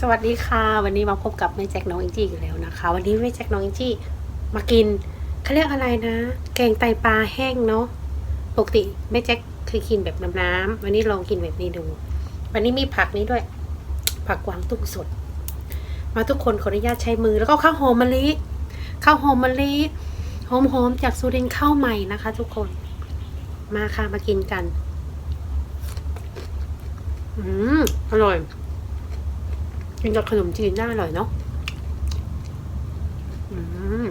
สวัสดีค่ะ วันนี้มาพบกับแม่แจ็คน้องอิงจี้อีกแล้วนะคะ วันนี้แม่แจ็คน้องอิงจี้มากินเขาเรียกอะไรนะ แกงไตปลาแห้งเนาะปกติแม่แจ็คเคยกินแบบน้ำๆวันนี้ลองกินแบบนี้ดู วันนี้มีผักนี้ด้วย ผักกวางตุ้งสด มาทุกคนขออนุญาตใช้มือแล้วก็ข้าวหอมมะลิข้าวหอมมะลิหอมๆจากสุรินข้าวใหม่นะคะ ทุกคนมาค่ะมากินกันอืมอร่อย กินกับขนมจีนน่าอร่อยเนาะอืม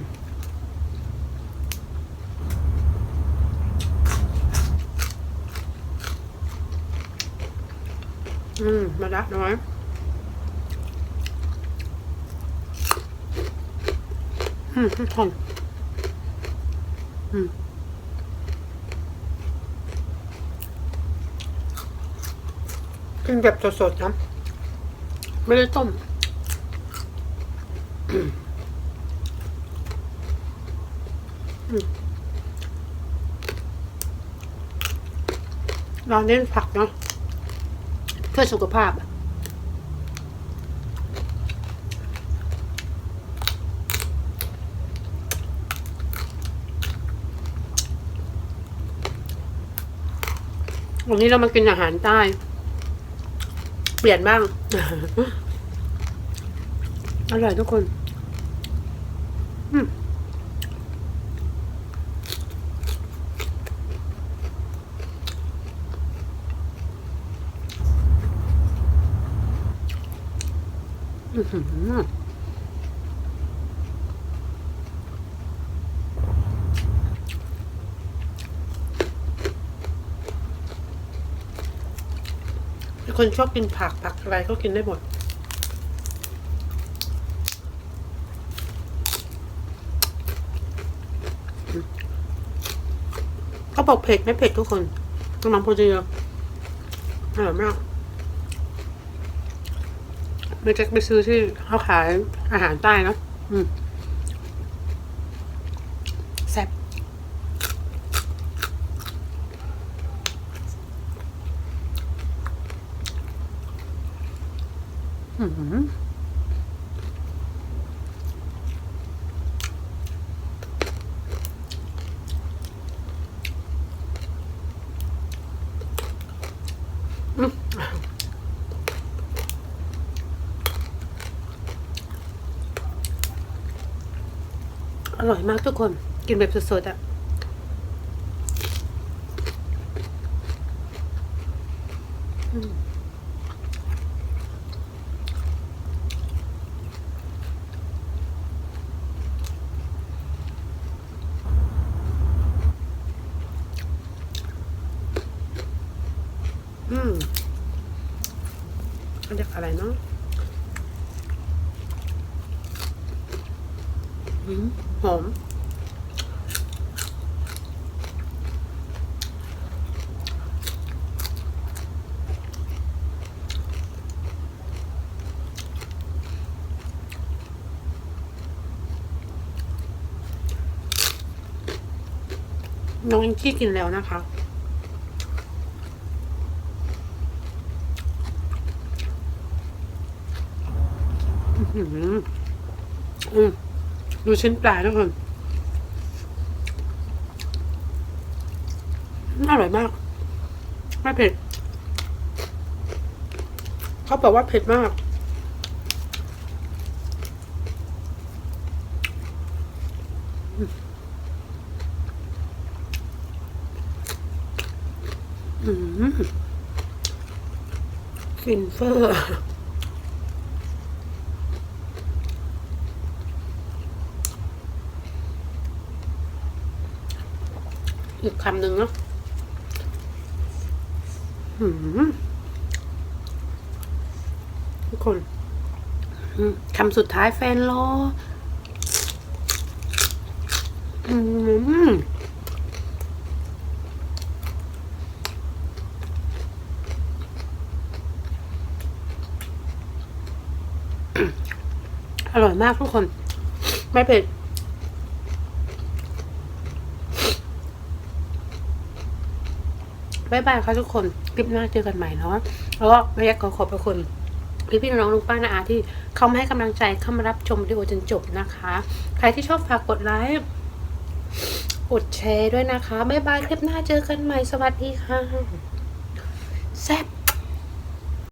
อืมมาละน้อยอืมทุกคนอืมกินแบบสดๆนะ ไม่ได้ต้ม เราเน้นผักเนาะเพื่อสุขภาพวันนี้เรามากินอาหารใต้ ปลี่ยนบ้าง อร่อยทุกคนอืมอื้อหือเป็น คนชอบกินผักผักอะไรก็กินได้หมดเขาบอกเผ็ดไม่เผ็ดทุกคนกำลังพอดีเลยอร่อยมากไม่แจ็คไปซื้อที่เขาขายอาหารใต้เนอะอืม อร่อยมากทุกคน กินแบบสดๆอะ่ะอืม เรียกอะไรเนาะอืมหอมน้องอิงกี้กินแล้วนะคะ อื้อหืออืม ดูชิ้นปลาทุกคนอร่อยมาก ไม่เผ็ด เขาบอกว่าเผ็ดมากอืมฟินเฟอร์ อีกคำหนึ่งเนาะหืมทุกคนคำสุดท้ายแฟนรออืมอร่อยมากทุกคน ไม่เผ็ด บายบายค่ะทุกคน คลิปหน้าเจอกันใหม่เนาะ แล้วก็ไม่อยากขอขอบพระคุณพี่พี่น้องลุงป้านาอาที่เขามาให้กำลังใจเข้ามารับชมวิดีโอจนจบนะคะ ใครที่ชอบฝากกดไลค์กดแชร์ด้วยนะคะบายบายคลิปหน้าเจอกันใหม่สวัสดีค่ะแซ่บ